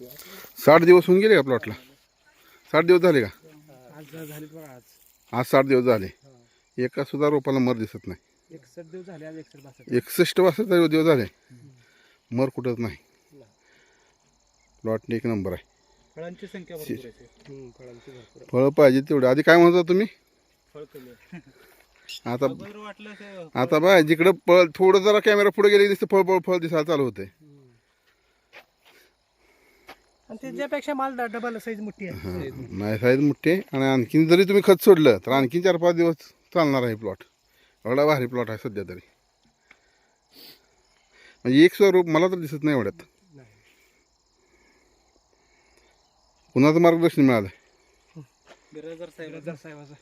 साठ दिवस होऊन गेले का प्लॉटला साठ दिवस झाले का? आज झाले बघा आज आज साठ दिवस झाले. एका सुद्धा रोपाला मर दिसत नाही. एकसष्ट दिवस झाले आज एकसष्ट बासष्ट दिवस झाले. मर कुठंच नाही. प्लॉट एक नंबर आहे. फळांची संख्या भरपूर आहे हम्म, फळांची भरपूर फळं पाहिजे तेवढे. आधी काय म्हणता तुम्ही? फळ कमी आता अगोदर वाटलं ते आता बाय जिकडं पळ थोडं जरा कॅमेरा पुढे गेले दिसतं फळ फळ फळ दिसायला चालू होते आणि त्याच्यापेक्षा माल डबल साईज मोठी आहे. नाही साईज मोठे आणि आणखीन जरी तुम्ही खत सोडलं तर आणखीन चार पाच दिवस चालणार आहे प्लॉट एवढा भारी प्लॉट आहे सध्या तरी. म्हणजे एक स्वरूप मला तर दिसत नाही एवढ्यात. नाही. कुणाचं मार्गदर्शन मिळालं साहेबाचं.